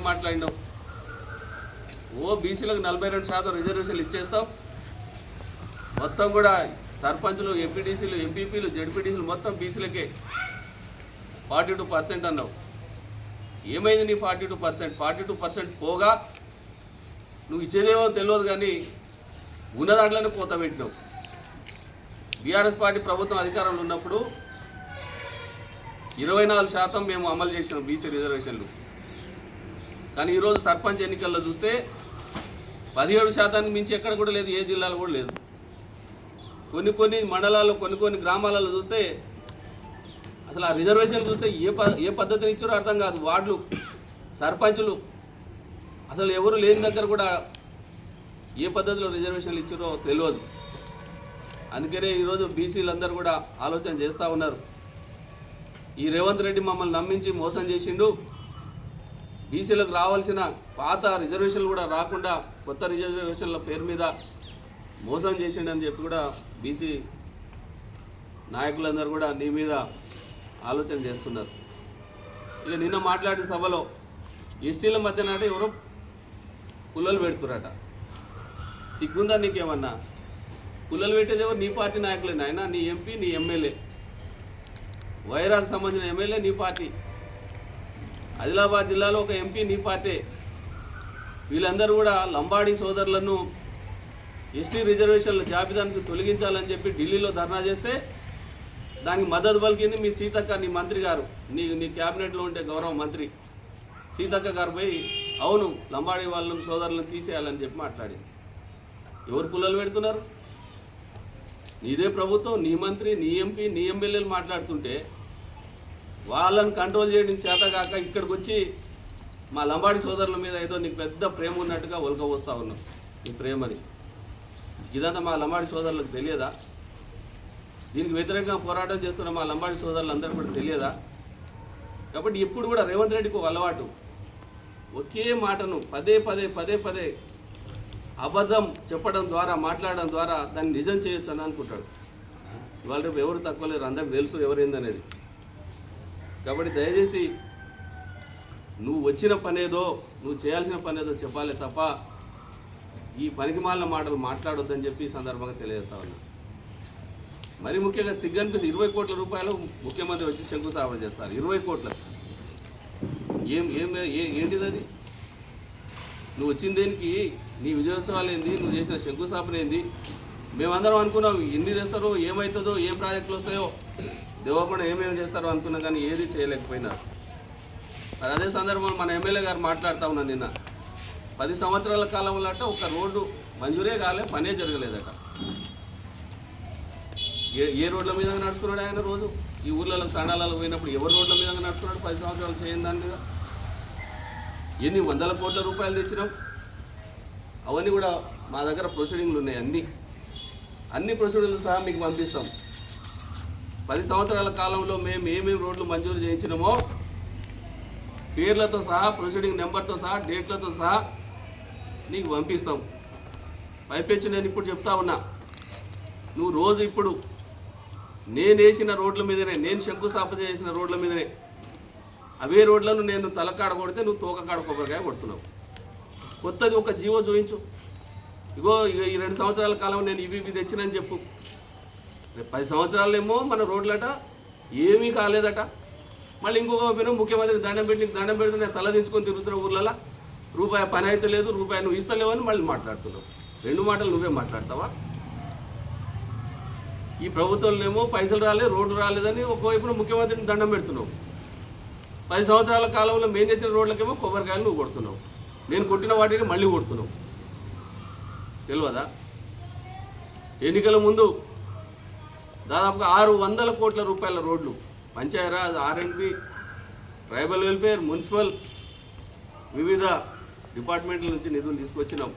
ఏం మాట్లాడినావు? ఓ బీసీలకు నలభై రెండు శాతం రిజర్వేషన్లు ఇచ్చేస్తాం మొత్తం కూడా సర్పంచ్లు ఎంపీటీసీలు ఎంపీపీలు జడ్పీటీసీలు మొత్తం బీసీలకే ఫార్టీ టూ పర్సెంట్ అన్నావు. ఏమైంది నీ forty two percent? Forty two percent పోగా నువ్వు ఇచ్చేదేమో తెలియదు కానీ ఉన్న దాంట్లోనే కోత పెట్టినావు. బీఆర్ఎస్ పార్టీ ప్రభుత్వం అధికారంలో ఉన్నప్పుడు ఇరవై నాలుగు శాతం మేము అమలు చేసినాం బీసీ రిజర్వేషన్లు. కానీ ఈరోజు సర్పంచ్ ఎన్నికల్లో చూస్తే పదిహేడు శాతానికి మించి ఎక్కడ కూడా లేదు ఏ జిల్లాలో కూడా లేదు. కొన్ని కొన్ని మండలాల్లో కొన్ని కొన్ని గ్రామాలలో చూస్తే అసలు ఆ రిజర్వేషన్ చూస్తే ఏ ప ఏ పద్ధతిని ఇచ్చారో అర్థం కాదు. వార్డులు సర్పంచులు అసలు ఎవరు లేని దగ్గర కూడా ఏ పద్ధతిలో రిజర్వేషన్లు ఇచ్చారో తెలియదు. అందుకనే ఈరోజు బీసీలు అందరూ కూడా ఆలోచన చేస్తూ ఉన్నారు. ఈ రేవంత్ రెడ్డి మమ్మల్ని నమ్మించి మోసం చేసిండు. బీసీలకు రావాల్సిన పాత రిజర్వేషన్లు కూడా రాకుండా కొత్త రిజర్వేషన్ల పేరు మీద మోసం చేసిండని చెప్పి కూడా బీసీ నాయకులందరూ కూడా నీ మీద ఆలోచన చేస్తున్నారు. ఇక నిన్న మాట్లాడిన సభలో ఎస్టీల మధ్యనాట ఎవరో పుల్లలు పెడుతురట సిగ్గుందా నీకేమన్నా? పుల్లలు పెట్టేది ఎవరు? నీ పార్టీ నాయకులే నాయన? నీ ఎంపీ నీ ఎమ్మెల్యే. వైరాకు సంబంధించిన ఎమ్మెల్యే నీ పార్టీ. ఆదిలాబాద్ జిల్లాలో ఒక ఎంపీ నీ పార్టీ. వీళ్ళందరూ కూడా లంబాడీ సోదరులను ఎస్టీ రిజర్వేషన్ల జాబితానికి తొలగించాలని చెప్పి ఢిల్లీలో ధర్నా చేస్తే దానికి మద్దతు పలికింది మీ సీతక్క నీ మంత్రి గారు. నీ నీ క్యాబినెట్లో ఉండే గౌరవ మంత్రి. సీతక్క గారు పోయి అవును లంబాడీ వాళ్ళని సోదరులను తీసేయాలని చెప్పి మాట్లాడింది. ఎవరు పుల్లలు పెడుతున్నారు? నీదే ప్రభుత్వం నీ మంత్రి నీ ఎంపీ నీ ఎమ్మెల్యేలు మాట్లాడుతుంటే వాళ్ళని కంట్రోల్ చేయడం చేత కాక ఇక్కడికి వచ్చి మా లంబాడి సోదరుల మీద ఏదో నీకు పెద్ద ప్రేమ ఉన్నట్టుగా ఒలకబోస్తా ఉన్నావు. నీ ప్రేమని. ఇదంతా మా లంబాడి సోదరులకు తెలియదా? దీనికి వ్యతిరేకంగా పోరాటం చేస్తున్న మా లంబాడి సోదరులు అందరూ కూడా తెలియదా? కాబట్టి ఇప్పుడు కూడా రేవంత్ రెడ్డికి అలవాటు. ఒకే మాటను పదే పదే పదే పదే అబద్ధం చెప్పడం ద్వారా మాట్లాడడం ద్వారా దాన్ని నిజం చేయొచ్చు అని అనుకుంటాడు. ఇవాళ రేపు ఎవరు తక్కువ లేరు అందరికి తెలుసు ఎవరైందనేది కాబట్టి దయచేసి నువ్వు వచ్చిన పనేదో నువ్వు చేయాల్సిన పనేదో చెప్పాలి తప్ప ఈ పనికిమాలిన మాటలు మాట్లాడొద్దని చెప్పి ఈ సందర్భంగా తెలియజేస్తా ఉన్నా. మరి ముఖ్యంగా సిగ్గన్కి ఇరవై కోట్ల రూపాయలు ముఖ్యమంత్రి వచ్చి శంకుస్థాపన చేస్తారు. ఇరవై కోట్ల. ఏం ఏం ఏంటిది అది? నువ్వు వచ్చిన దేనికి నీ విజయోత్సవాలు ఏంది నువ్వు చేసిన శంకుస్థాపన ఏంది? మేమందరం అనుకున్నాం ఎన్ని తెస్తారో ఏమవుతుందో ఏ ప్రాజెక్టులు వస్తాయో. దేవకుండా ఏమేమి చేస్తారో అనుకున్నా కానీ ఏది చేయలేకపోయినారు మరి అదే సందర్భంలో మన ఎమ్మెల్యే గారు మాట్లాడుతూ ఉన్నా నిన్న. పది సంవత్సరాల కాలంలో అంటే ఒక రోడ్డు మంజూరే కాలే పనే జరగలేదట. ఏ ఏ రోడ్ల మీద నడుస్తున్నాడు ఆయన రోజు? ఈ ఊర్లలో తండాలలో పోయినప్పుడు ఎవరు రోడ్ల మీద నడుస్తున్నాడు పది సంవత్సరాలు చేయని దాని మీద ఎన్ని వందల కోట్ల రూపాయలు తెచ్చినాం? అవన్నీ కూడా మా దగ్గర ప్రొసీడింగ్లు ఉన్నాయి అన్నీ. అన్ని ప్రొసీడింగ్లు సహా మీకు పంపిస్తాం. పది సంవత్సరాల కాలంలో మేము ఏమేమి రోడ్లు మంజూరు చేయించినామో పేర్లతో సహా ప్రొసీడింగ్ నెంబర్తో సహా డేట్లతో సహా నీకు పంపిస్తాం. పైపెచ్చి నేను ఇప్పుడు చెప్తా ఉన్నా. నువ్వు రోజు ఇప్పుడు నేను వేసిన రోడ్ల మీదనే నేను శంకుస్థాపన చేసిన రోడ్ల మీదనే అవే రోడ్లను నేను తలకాడ కొడితే నువ్వు తోకకాడ కొబ్బరికాయ కొడుతున్నావు. కొత్తది ఒక జీవో చూపించు. ఇగో ఈ రెండు సంవత్సరాల కాలం నేను ఇవి ఇవి తెచ్చినని చెప్పు. రేపు పది సంవత్సరాలేమో మన రోడ్లట ఏమీ కాలేదట. మళ్ళీ ఇంకొక పేరు ముఖ్యమంత్రి దండం పెట్టి దండం పెడుతున్న తల దించుకొని తిరుగుతున్న ఊర్లలో రూపాయి పని అయితే లేదు రూపాయి నువ్వు ఇస్తలేవు అని మళ్ళీ మాట్లాడుతున్నావు. రెండు మాటలు నువ్వే మాట్లాడతావా? ఈ ప్రభుత్వంలో ఏమో పైసలు రాలేదు రోడ్డు రాలేదని ఒకవైపున ముఖ్యమంత్రిని దండం పెడుతున్నావు. పది సంవత్సరాల కాలంలో మేము తెచ్చిన రోడ్లకేమో కొబ్బరికాయలు నువ్వు కొడుతున్నావు. నేను కొట్టిన వాటిని మళ్ళీ కొడుతున్నావు. తెలియదా ఎన్నికల ముందు దాదాపుగా ఆరు వందల కోట్ల రూపాయల రోడ్లు. పంచాయరాజ్ ఆర్ఎండ్బి ట్రైబల్ వెల్ఫేర్ మున్సిపల్ వివిధ డిపార్ట్మెంట్ల నుంచి నిధులు తీసుకొచ్చినాం.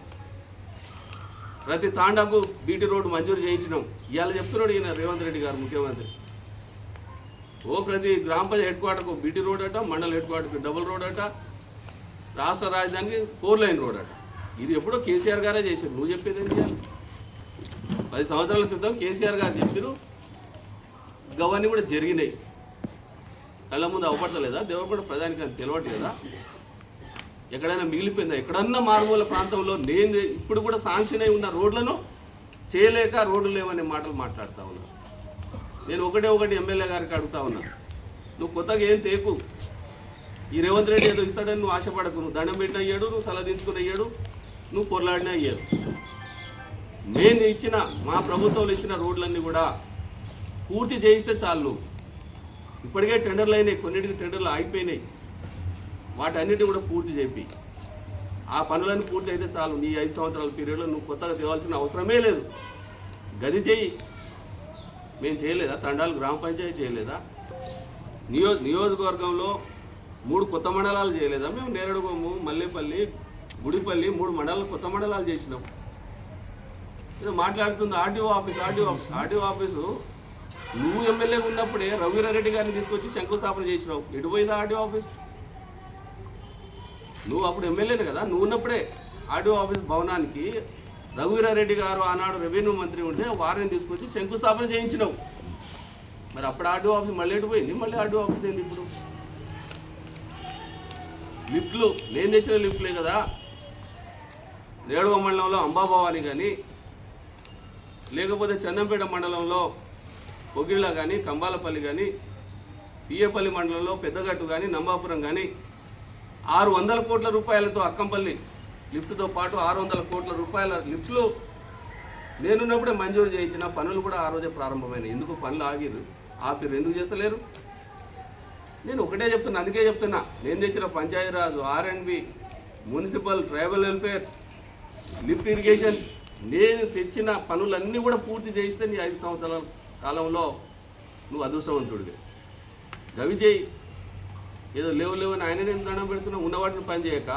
ప్రతి తాండాకు బీటీ రోడ్డు మంజూరు చేయించినాం. ఇవాళ చెప్తున్నాడు ఈయన రేవంత్ రెడ్డి గారు ముఖ్యమంత్రి. ఓ ప్రతి గ్రామ పంచాయతీ హెడ్ క్వార్టర్కు బీటీ రోడ్ అట మండల హెడ్ క్వార్టర్కి డబుల్ రోడ్ అట రాష్ట్ర రాజధానికి ఫోర్ లైన్ రోడ్ అట. ఇది ఎప్పుడో కేసీఆర్ గారే చేశారు. నువ్వు చెప్పేది ఏం చేయాలి? పది సంవత్సరాల క్రితం కేసీఆర్ గారు చెప్పారు అవన్నీ కూడా జరిగినాయి. కళ్ళ ముందు అవపడతలేదా? దేవుడు కూడా ప్రధానికి తెలియట్లేదా ఎక్కడైనా మిగిలిపోయిందా? ఎక్కడన్నా మారుమూల ప్రాంతంలో నేను ఇప్పుడు కూడా శాంక్షన్ అయి ఉన్న రోడ్లను చేయలేక రోడ్లు లేవనే మాటలు మాట్లాడుతూ ఉన్నా. నేను ఒకటే ఒకటి ఎమ్మెల్యే గారికి అడుగుతా ఉన్నా. నువ్వు కొత్తగా ఏం తేకు? ఈ రేవంత్ రెడ్డి ఏదో ఇస్తాడని నువ్వు ఆశపడకు. నువ్వు దండం పెట్టిన అయ్యాడు నువ్వు తల దించుకుని అయ్యాడు నువ్వు పొరలాడిన అయ్యాడు మేము ఇచ్చిన మా ప్రభుత్వంలో ఇచ్చిన రోడ్లన్నీ కూడా పూర్తి చేయిస్తే చాలు. ఇప్పటికే టెండర్లు అయినాయి కొన్నిటికి టెండర్లు ఆగిపోయినాయి. వాటన్నిటి కూడా పూర్తి చెప్పి ఆ పనులన్నీ పూర్తి అయితే చాలు. నీ ఐదు సంవత్సరాల పీరియడ్లో నువ్వు కొత్తగా తేవాల్సిన అవసరమే లేదు. గది చేయి. మేము చేయలేదా? తండాలు గ్రామ పంచాయతీ చేయలేదా? నియో నియోజకవర్గంలో మూడు కొత్త మండలాలు చేయలేదా? మేము నేరడుగోము మల్లేపల్లి గుడిపల్లి మూడు మండలాలు కొత్త మండలాలు చేసినాం. ఏదో మాట్లాడుతుంది RDO office RDO office RDO office నువ్వు ఎమ్మెల్యే ఉన్నప్పుడే రఘువీరారెడ్డి గారిని తీసుకొచ్చి శంకుస్థాపన చేసినావు. ఎటు పోయిందా ఆర్డీఓ ఆఫీస్? నువ్వు అప్పుడు ఎమ్మెల్యేనే కదా నువ్వు ఉన్నప్పుడే ఆర్డీఓ ఆఫీస్ భవనానికి రఘువీరారెడ్డి గారు ఆనాడు రెవెన్యూ మంత్రి ఉంటే వారిని తీసుకొచ్చి శంకుస్థాపన చేయించినావు. మరి అప్పుడు ఆర్డీఓ ఆఫీస్ మళ్ళీ ఎటు పోయింది? మళ్ళీ ఆర్డీఓ ఆఫీస్ ఏంది ఇప్పుడు? లిఫ్ట్లు నేను తెచ్చిన లిఫ్ట్లే కదా. రేడుగ మండలంలో అంబాభవాని కానీ లేకపోతే చందంపేట మండలంలో పొగిళ్ళ కానీ కంబాలపల్లి కానీ పియ్యపల్లి మండలంలో పెద్దగట్టు కానీ నంబాపురం కానీ ఆరు వందల కోట్ల రూపాయలతో అక్కంపల్లి లిఫ్ట్తో పాటు ఆరు వందల కోట్ల రూపాయల లిఫ్ట్లు నేనున్నప్పుడే మంజూరు చేయించిన పనులు కూడా ఆ రోజే ప్రారంభమైనాయి. ఎందుకు పనులు ఆగిరు ఆపిరు ఎందుకు చేస్తలేరు? నేను ఒకటే చెప్తున్నా అందుకే చెప్తున్నా. నేను తెచ్చిన Panchayati Raj R and B municipal tribal welfare lift irrigation నేను తెచ్చిన పనులన్నీ కూడా పూర్తి చేయిస్తే నీ ఐదు సంవత్సరాలు కాలంలో నువ్వు అదృష్టవంతుడివి. గవి చేయి ఏదో లేవు లేవు అని ఆయన నేను దండం పెడుతున్నావు ఉన్నవాటిని పని చేయక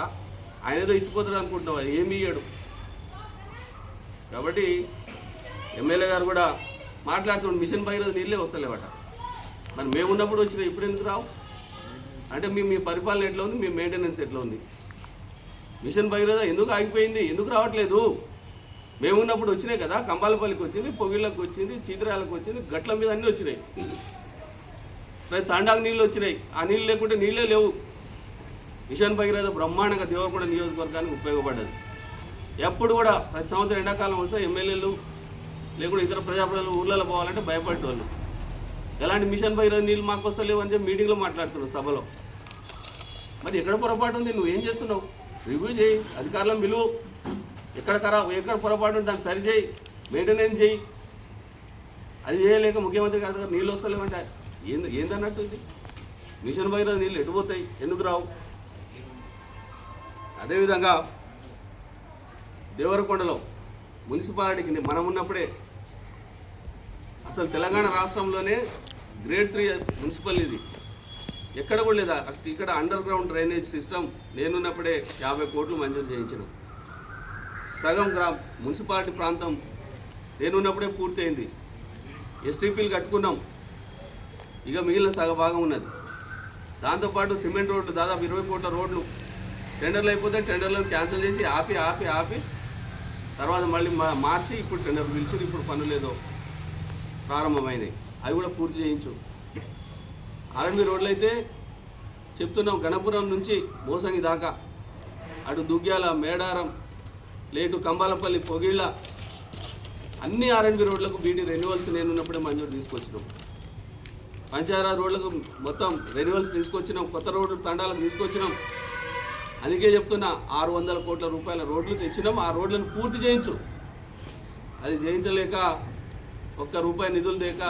ఆయన ఏదో ఇచ్చిపోతాడు అనుకుంటున్నావు? ఏమి ఇయ్యాడు. కాబట్టి ఎమ్మెల్యే గారు కూడా మాట్లాడుతున్నాడు మిషన్ భగీరథ నీళ్ళే వస్తలేవట. మరి మేము ఉన్నప్పుడు వచ్చిన ఇప్పుడు ఎందుకు రావు? అంటే మీ మీ పరిపాలన ఎట్లా ఉంది? మీ మెయింటెనెన్స్ ఎట్లా ఉంది? మిషన్ భగీరథ ఎందుకు ఆగిపోయింది? ఎందుకు రావట్లేదు? మేము ఉన్నప్పుడు వచ్చినాయి కదా కంబాలపల్లికి వచ్చింది పొగిళ్ళకి వచ్చింది చీతరాలకు వచ్చింది గట్ల మీద అన్నీ వచ్చినాయి. ప్రతి తాండాకు నీళ్ళు వచ్చినాయి. ఆ నీళ్ళు లేకుంటే నీళ్ళే లేవు. మిషన్ భగీరథ బ్రహ్మాండంగా దేవరకొండ నియోజకవర్గానికి ఉపయోగపడ్డది. ఎప్పుడు కూడా ప్రతి సంవత్సరం ఎండాకాలం వస్తే ఎమ్మెల్యేలు లేకుంటే ఇతర ప్రజాప్రతినిధులు ఊర్లలో పోవాలంటే భయపడేటోళ్ళు. ఎలాంటి మిషన్ భగీరథ నీళ్ళు మాకు వస్తలేవు అని చెప్పి మీటింగ్లో మాట్లాడుతున్నారు సభలో. మరి ఎక్కడ పొరపాటు ఉంది? నువ్వేం చేస్తున్నావు? రివ్యూ చేయి. అధికారులను పిలువు ఎక్కడ ఖరా ఎక్కడ పొరపాటు దాన్ని సరి చేయి మెయింటెనెన్స్ చేయి. అది చేయలేక ముఖ్యమంత్రి గారి దగ్గర నీళ్ళు వస్తలేమంటే ఏంది ఏందన్నట్టు ఇది? మిషన్ భగీరథ నీళ్ళు ఎటుపోతాయి ఎందుకు రావు? అదేవిధంగా దేవరకొండలో మున్సిపాలిటీకి మనం ఉన్నప్పుడే అసలు తెలంగాణ రాష్ట్రంలోనే గ్రేడ్ త్రీ మున్సిపల్ ఇది. ఎక్కడ కూడా లేదా ఇక్కడ అండర్ గ్రౌండ్ డ్రైనేజ్ సిస్టమ్ నేనున్నప్పుడే యాభై కోట్లు మంజూరు చేయించినాం. సగం గ్రామ్ మున్సిపాలిటీ ప్రాంతం నేనున్నప్పుడే పూర్తయింది. ఎస్టీపీలు కట్టుకున్నాం. ఇక మిగిలిన సగ భాగం ఉన్నది. దాంతోపాటు సిమెంట్ రోడ్లు దాదాపు ఇరవై కోట్ల రోడ్లు టెండర్లు అయిపోతే టెండర్లను క్యాన్సిల్ చేసి ఆపి ఆపి ఆపి తర్వాత మళ్ళీ మా- మార్చి ఇప్పుడు టెండర్ పిలిచి ఇప్పుడు పనులు ఏదో ప్రారంభమైనాయి. అవి కూడా పూర్తి చేయించు. ఆర్ఎంబి రోడ్లు అయితే చెప్తున్నాం గణపురం నుంచి మోసంగి దాకా. అటు దుగ్గ్యాల మేడారం లేటు కంబాలపల్లి పొగిళ్ళ అన్ని ఆర్ఎండ్బి రోడ్లకు బీటీ రెన్యువల్స్ నేను ఉన్నప్పుడే మంజూరు తీసుకొచ్చినాం. పంచాయరాజ్ రోడ్లకు మొత్తం రెన్యువల్స్ తీసుకొచ్చినాం. కొత్త రోడ్లు తండాలకు తీసుకొచ్చినాం. అందుకే చెప్తున్నా ఆరు వందల కోట్ల రూపాయల రోడ్లు తెచ్చినాం. ఆ రోడ్లను పూర్తి చేయించు. అది చేయించలేక ఒక్క రూపాయి నిధులు లేక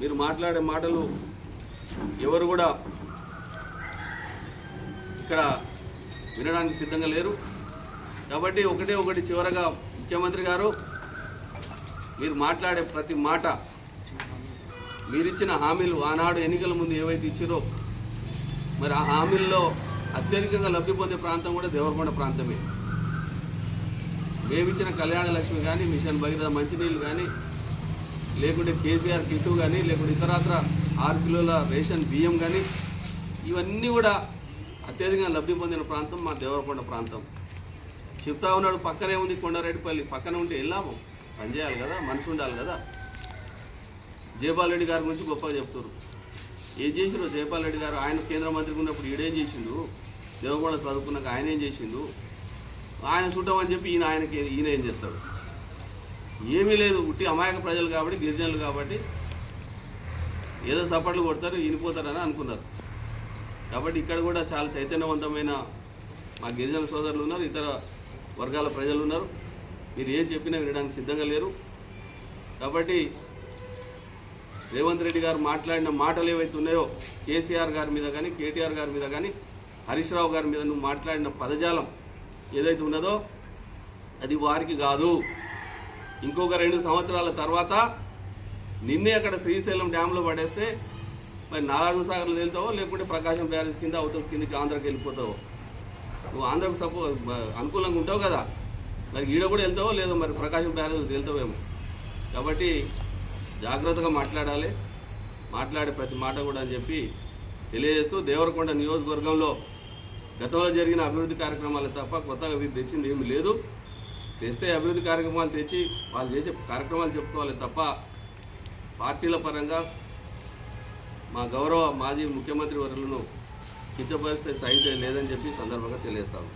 మీరు మాట్లాడే మాటలు ఎవరు కూడా ఇక్కడ వినడానికి సిద్ధంగా లేరు. కాబట్టి ఒకటే ఒకటి చివరగా ముఖ్యమంత్రి గారు మీరు మాట్లాడే ప్రతి మాట మీరిచ్చిన హామీలు ఆనాడు ఎన్నికల ముందు ఏవైతే ఇచ్చారో మరి ఆ హామీల్లో అత్యధికంగా లబ్ధి పొందే ప్రాంతం కూడా దేవరకొండ ప్రాంతమే. మేమిచ్చిన కళ్యాణ లక్ష్మి కానీ మిషన్ భగీరథ మంచినీళ్ళు కానీ లేకుంటే కేసీఆర్ కిట్టు కానీ లేకుంటే ఇతరత్ర ఆరు కిలోల రేషన్ బియ్యం కానీ ఇవన్నీ కూడా అత్యధికంగా లబ్ధి పొందిన ప్రాంతం మా దేవరకొండ ప్రాంతం. చెప్తా ఉన్నాడు పక్కనే ఉంది కొండారెడ్డిపల్లి. పక్కన ఉంటే వెళ్ళాము పనిచేయాలి కదా మనసు ఉండాలి కదా. జయపాల్ రెడ్డి గారి గురించి గొప్పగా చెప్తారు ఏం చేసిరో జయపాల్ రెడ్డి గారు? ఆయన కేంద్ర మంత్రిగా ఉన్నప్పుడు ఈడేం చేసిండు? దేవగొండ చదువుకున్నాక ఆయన ఏం చేసిండు? ఆయన చూడమని అని చెప్పి ఈయన ఆయనకి ఈయన ఏం చేస్తాడు? ఏమీ లేదు ఉట్టి అమాయక ప్రజలు కాబట్టి గిరిజనులు కాబట్టి ఏదో సపోర్ట్లు కొడతారు ఈనిపోతారని అనుకున్నారు. కాబట్టి ఇక్కడ కూడా చాలా చైతన్యవంతమైన మా గిరిజన సోదరులు ఉన్నారు ఇతర వర్గాల ప్రజలు ఉన్నారు. మీరు ఏం చెప్పినా వినడానికి సిద్ధంగా లేరు. కాబట్టి రేవంత్ రెడ్డి గారు మాట్లాడిన మాటలు ఏవైతే ఉన్నాయో కేసీఆర్ గారి మీద కానీ కేటీఆర్ గారి మీద కానీ హరీష్ రావు గారి మీద నువ్వు మాట్లాడిన పదజాలం ఏదైతే ఉన్నదో అది వారికి కాదు. ఇంకొక రెండు సంవత్సరాల తర్వాత నిన్నే అక్కడ శ్రీశైలం డ్యాంలో పడేస్తే మరి నాగార్జున సాగర్లో వెళ్తావో లేకుంటే ప్రకాశం బ్యారేజ్ కింద అవతల కిందకి ఆంధ్రాకి వెళ్ళిపోతావో? నువ్వు ఆంధ్రకు సపో అనుకూలంగా ఉంటావు కదా. మరి ఈడ కూడా వెళ్తావో లేదో మరి ప్రకాశం బ్యారేజ్ వెళ్తావేమో. కాబట్టి జాగ్రత్తగా మాట్లాడాలి. మాట్లాడే ప్రతి మాట కూడా అని చెప్పి తెలియజేస్తూ దేవరకొండ నియోజకవర్గంలో గతంలో జరిగిన అభివృద్ధి కార్యక్రమాలు తప్ప కొత్తగా వీరు తెచ్చింది ఏమీ లేదు. తెస్తే అభివృద్ధి కార్యక్రమాలు తెచ్చి వాళ్ళు చేసే కార్యక్రమాలు చెప్పుకోవాలి తప్ప పార్టీల పరంగా మా గౌరవ మాజీ ముఖ్యమంత్రి వర్యులను కించపరిస్తే సహించే లేదని చెప్పి సందర్భంగా తెలియజేస్తాము.